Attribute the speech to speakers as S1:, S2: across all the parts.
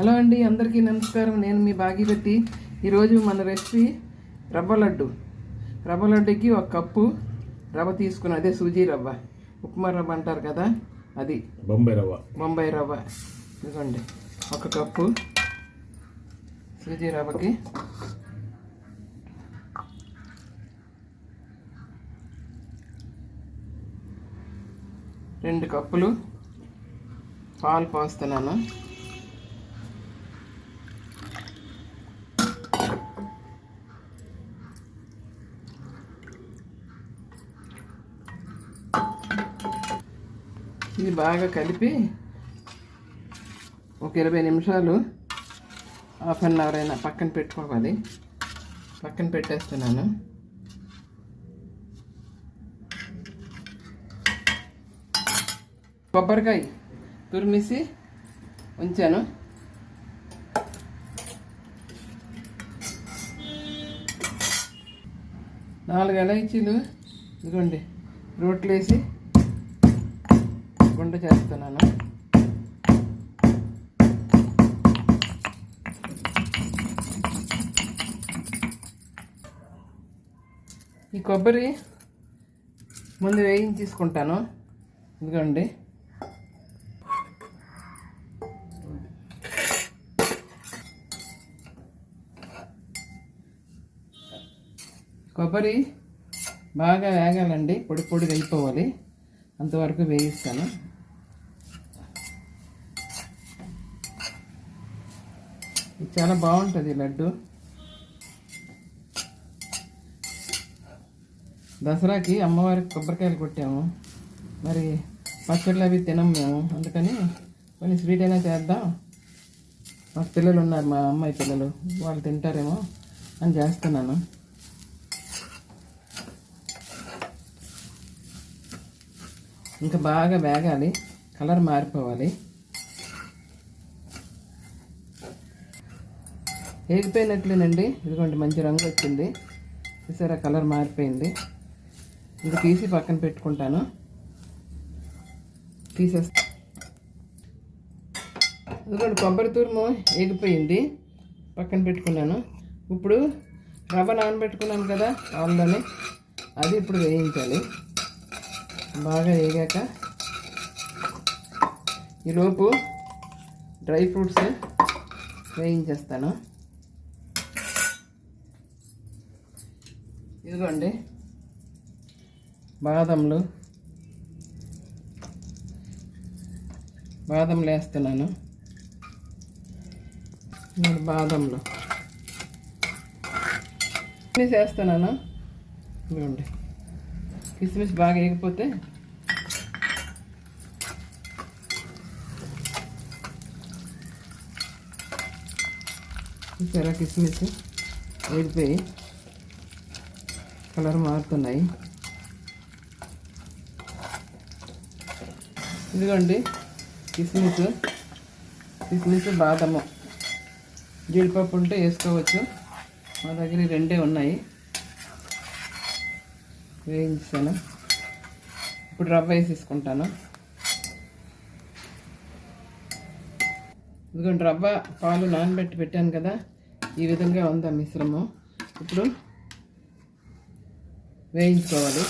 S1: Hello అండి అందరికీ నమస్కారం. నేను మీ భాగీరథి ఈరోజు మన రెసిపీ రవ్వ లడ్డు. రవ్వ లడ్డుకి ఒక కప్పు రవ్వ తీసుకుని అదే సూజీ రవ్వ. ఉప్మా రవ్వ అంటారు కదా అది.
S2: బొంబాయి రవ్వ.
S1: బొంబాయి రవ్వ. ఇదిగోండి ఒక కప్పు సూజీ రవ్వకి. రెండు కప్పులు పాలు పోస్తున్నాను. ఇది బాగా కలిపి ఒక ఇరవై నిమిషాలు హాఫ్ అన్ అవర్ అయినా పక్కన పెట్టుకోవాలి. పక్కన పెట్టేస్తున్నాను. కొబ్బరికాయ తురిమిసి ఉంచాను. నాలుగు ఎలైచీలు ఇదిగోండి రోట్లు వేసి గుండ చేస్తున్నాను. ఈ కొబ్బరి ముందు వేయించి తీసుకుంటాను ఇదిగోండి. కొబ్బరి బాగా వేగాలండి. పొడి పొడిగా అయిపోవాలి. అంతవరకు వేయిస్తాను. ఇది చాలా బాగుంటుంది లడ్డు. దసరాకి అమ్మవారికి కొబ్బరికాయలు కొట్టాము. మరి పచ్చళ్ళు అవి తినం మేము. అందుకని కొన్ని స్వీట్ అయినా చేద్దాం. మా పిల్లలు ఉన్నారు మా అమ్మాయి పిల్లలు. వాళ్ళు తింటారేమో అని చేస్తున్నాను. ఇంకా బాగా వేగాలి. కలర్ మారిపోవాలి. వేగిపోయినట్లేనండి ఇదిగోండి మంచి రంగు వచ్చింది. చూసారా కలర్ మారిపోయింది. ఇది తీసి పక్కన పెట్టుకుంటాను. తీసేస్తా. ఇదిగోండి కొబ్బరి తురుము వేగిపోయింది పక్కన పెట్టుకున్నాను. ఇప్పుడు రవ్వ నానబెట్టుకున్నాను కదా ఆవుల్లోనే. అది ఇప్పుడు వేయించాలి. బాగా వేగాక. ఈలోపు డ్రై ఫ్రూట్స్ వేయించేస్తాను. ఇదిగోండి. బాదంలు. బాదంలు వేస్తున్నాను. మూడు బాదంలు. కిస్మిస్ వేస్తున్నాను. ఇదిగోండి. కిస్మిస్ బాగా వేయకపోతే చూసారా కిస్మిస్? వేగిపోయి కలర్ మారుతున్నాయి. ఇదిగోండి కిస్మిస్ కిస్మిస్ బాదము. జీడిపప్పు ఉంటే వేసుకోవచ్చు. మా దగ్గర రెండే ఉన్నాయి. వేయించాను. ఇప్పుడు రవ్వ వేసేసుకుంటాను ఇదిగోండి రవ్వ పాలు నానబెట్టి పెట్టాను కదా. ఈ విధంగా ఉందా మిశ్రమం? ఇప్పుడు వేయించుకోవాలి.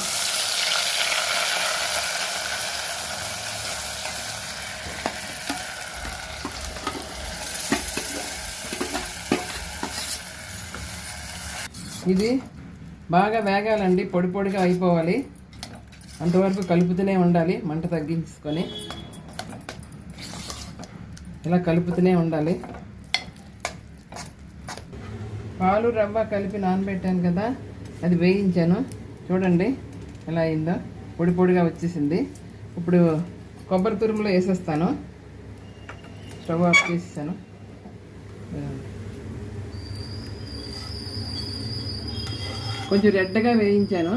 S1: ఇది బాగా వేగాలండి పొడి పొడిగా అయిపోవాలి. అంతవరకు కలుపుతూనే ఉండాలి మంట తగ్గించుకొని. ఇలా కలుపుతూనే ఉండాలి. పాలు రవ్వ కలిపి నానబెట్టాను కదా అది వేయించాను. చూడండి ఎలా అయిందో. పొడి పొడిగా వచ్చేసింది. ఇప్పుడు కొబ్బరి తురుములో వేసేస్తాను. స్టవ్ ఆఫ్ చేసేసాను. కొంచెం రెడ్గా వేయించాను.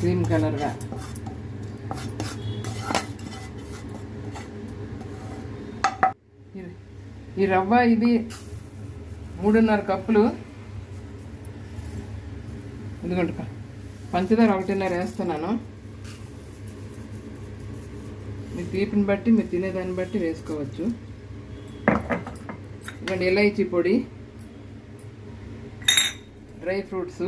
S1: క్రీమ్ కలర్గా. ఈ రవ్వ ఇది మూడున్నర కప్పులు. ఎందుకంటే పంచదార ఒకటిన్నర వేస్తున్నాను. మీ తీపిని బట్టి మీరు తినేదాన్ని బట్టి వేసుకోవచ్చు. ఇవ్వండి ఇలైచి పొడి డ్రై ఫ్రూట్స్.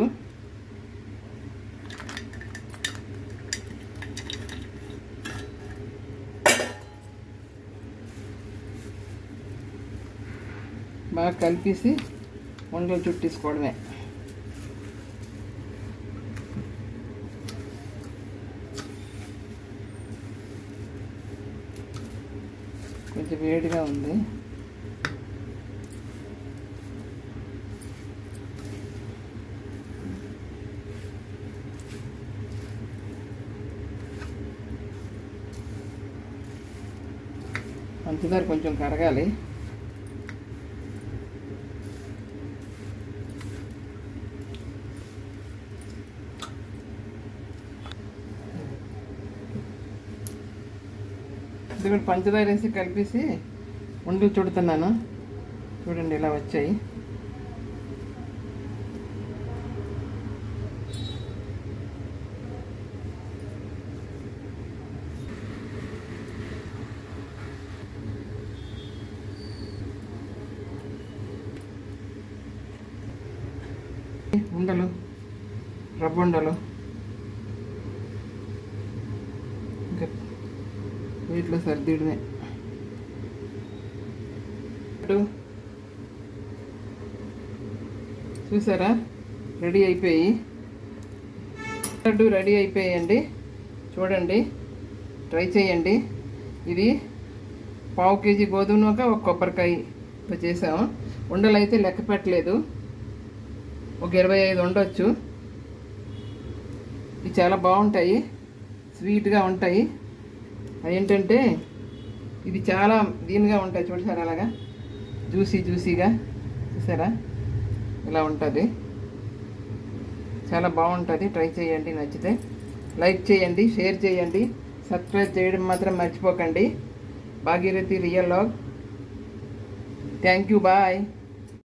S1: బాగా కలిపేసి వంటలు చుట్టేసుకోవడమే. కొంచెం వేడిగా ఉంది. పంచదార కొంచెం కరగాలి. ఇది పంచదార వేసి కలిపేసి ఉండలు చుడుతున్నాను. చూడండి ఇలా వచ్చాయి. ఉండలు రవ్వుండలు ఉండలు. వీటిలో సర్దిడమే చూసారా రెడీ అయిపోయి లడ్డు రెడీ అయిపోయాయండి చూడండి ట్రై చేయండి ఇది పావు కేజీ గోధుమ నూక ఒక కొబ్బరికాయ చేసాము ఉండలు అయితే లెక్క పెట్టలేదు ఒక ఇరవై ఐదు ఉండొచ్చు ఇవి చాలా బాగుంటాయి స్వీట్గా ఉంటాయి అదేంటంటే ఇది చాలా దీనిగా ఉంటాయి చూసారా అలాగా. జ్యూసీ జ్యూసీగా. చూసారా? ఇలా ఉంటుంది. చాలా బాగుంటుంది. ట్రై చేయండి నచ్చితే. లైక్ చేయండి షేర్ చేయండి. సబ్స్క్రైబ్ చేయడం మాత్రం మర్చిపోకండి. Bhagirathi real log. Thank you bye.